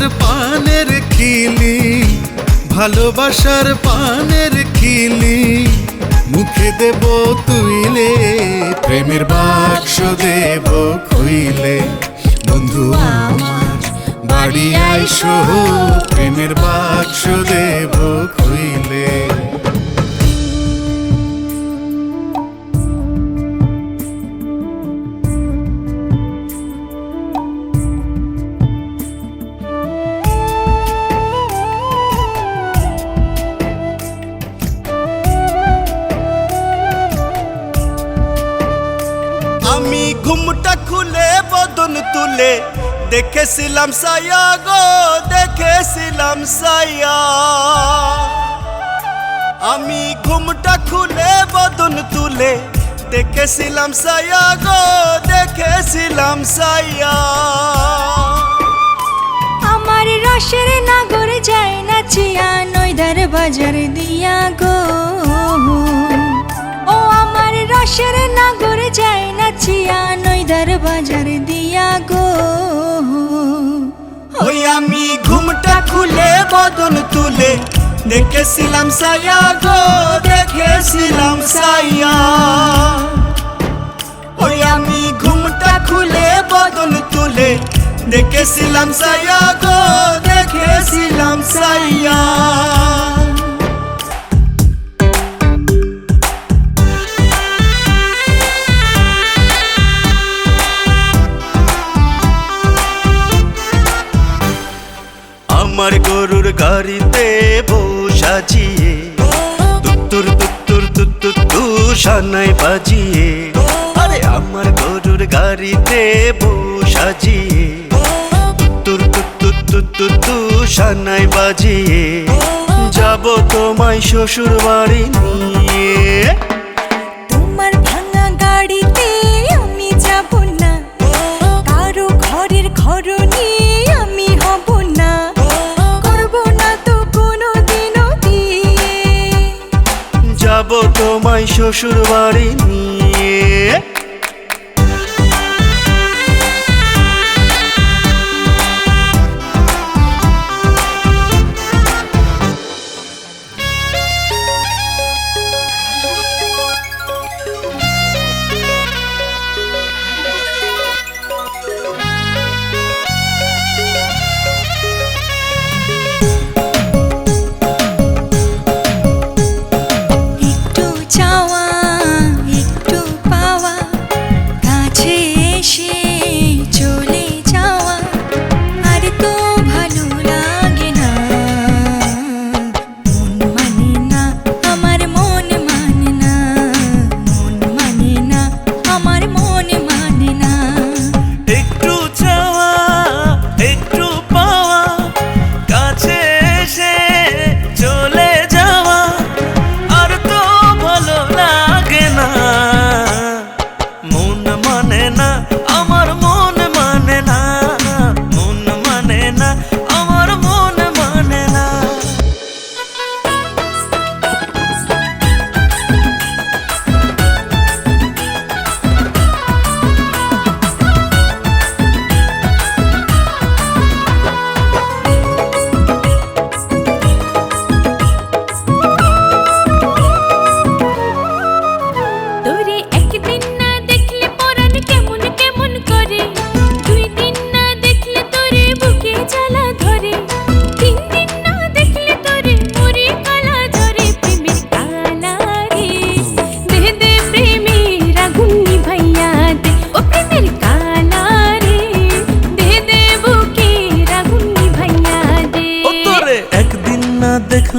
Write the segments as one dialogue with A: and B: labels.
A: ভালোবাসার পানের খিলি ভালোবাসার পানের খিলি মুখে দেব তুইলে, প্রেমের বাক্স দেব খুইলে। বন্ধু আমার, বাড়ি আইসো, প্রেমের বাক্স দেব খুইলে।
B: আমি ঘুমটা খুলে, বদন তুলে দেখেছিলাম সায়া গো, দেখেছিলাম সায়া আমি ঘুমটা খুলে, বদন তুলে দেখেছিলাম সায়া গো, দেখেছিলাম সায়া
C: আমার রসের নাগর যায় না চিয়া নইদার বাজার গো
B: ওই আমি ঘুমটা খুলে বদন তুলে দেখেছিলাম সায়া গো দেখেছিলাম সায়া ওই আমি ঘুমটা খুলে বদন তুলে দেখেছিলাম সায়া গো দেখেছিলাম সায়া আমার গরুর গাড়িতে বউ সাজিয়ে তুত্তুর তুত্তুর তুত্তুর তু সানাই বাজিয়ে। আরে আমার গরুর গাড়িতে বউ সাজিয়ে তুত্তুর তুত্তুর তুত্তুর তু সানাই বাজিয়ে। যাব তোমায় শ্বশুর বাড়ি নিয়ে। তোমায় শ্বশুর বাড়ি নিয়ে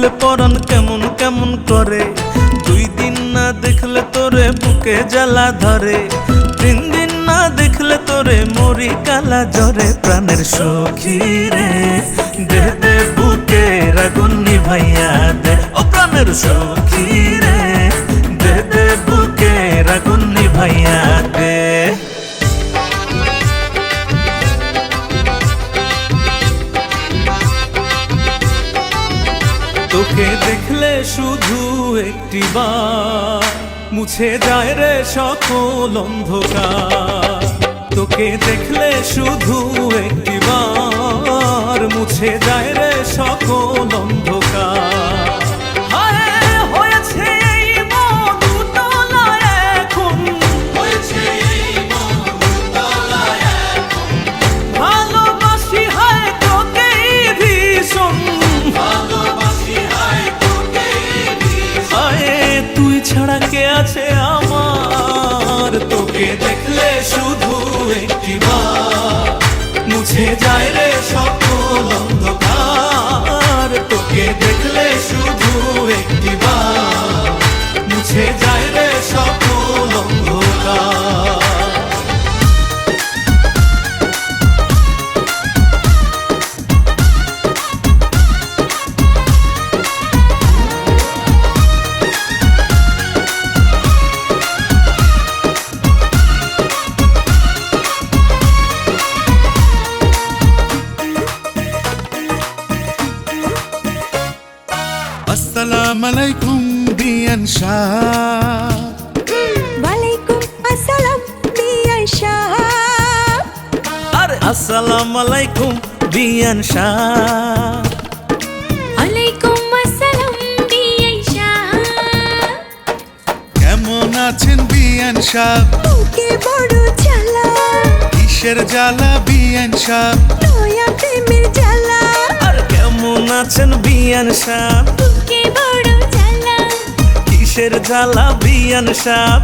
D: দেখলে পরাণ কেমন কেমন করে? দুই দিন না দেখলে তোরে বুকে জ্বালা ধরে। তিন দিন না দেখলে তোরে মরি কালা
E: জ্বরে। প্রাণের সখী রে, দে দে বুকে রাগুন নিভাইয়া দে। ও প্রাণের সখী শুধু একটি বার মুছে যায় রে সকল অন্ধকার। তোকে দেখলে শুধু একটি বার মুছে যায় রে সকল অন্ধকার। মুছে যায় রে সকল অন্ধকার
C: ওয়ালাইকুম আসসালাম বিয়ান শাহ।
E: আর আসসালামু আলাইকুম বিয়ান শাহ।
D: আলাইকুম আসসালাম বিআই শাহ।
A: কেমন আছেন বিয়ান
C: বড় জ্বালা।
A: কিসের জ্বালা বিয়ান শাহ?
C: নয়া প্রেমের জ্বালা।
E: আর কেমন আছেন বিয়ান
D: জ্বালা
E: কিসের জ্বালা বিয়ান
D: সাপ।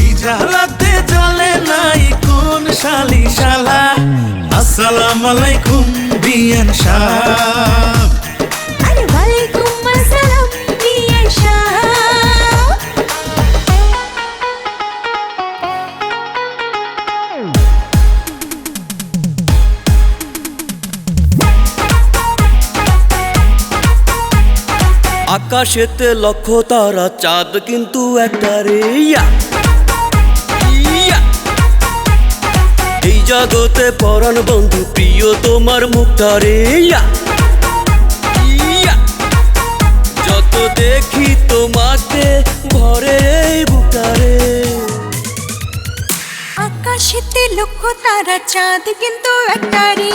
E: এই জ্বালাতে জ্বলে নাই কোন শালি শালা আসসালাম আলাইকুম বিয়ান শাহ
B: আকাশেতে লক্ষ তারা, চাঁদ কিন্তু একটা রে। এই জগতে পরাণ বন্ধু, প্রিয় তোমার মুখটা রে। যত দেখি তোমাকে ভরে বুকটা
C: আকাশেতে লক্ষ তারা, চাঁদ কিন্তু একটা রে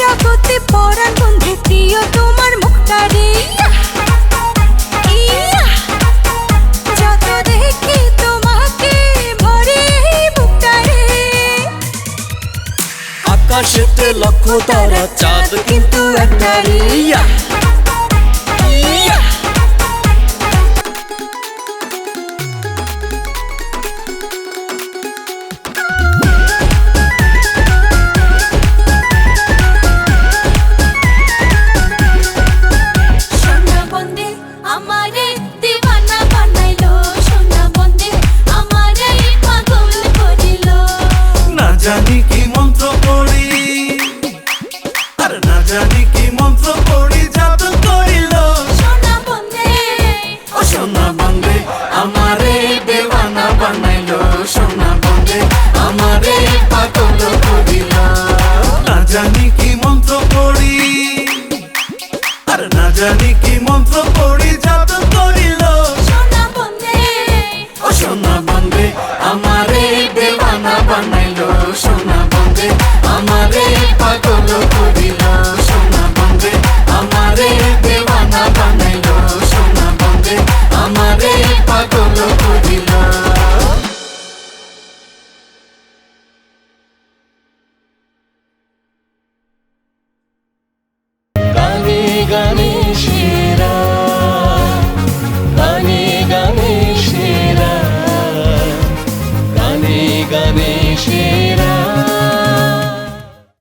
C: জগতে পরাণ বন্ধু প্রিয় তোমার মুখটা তোমাকে ভরে বুকটা রে।
B: আকাশেতে লক্ষ তারা চাঁদ কিন্তু একটা রে।
E: কি মন্ত্র পড়ি জাদু করিল?
D: সোনা বন্দে।
E: ও সোনা বন্দে আমারে দেওয়ানা বানাইলো। সোনা বন্দে আমারে পাগল করিল। না জানি কি মন্ত্র পড়ি আর না জানি কি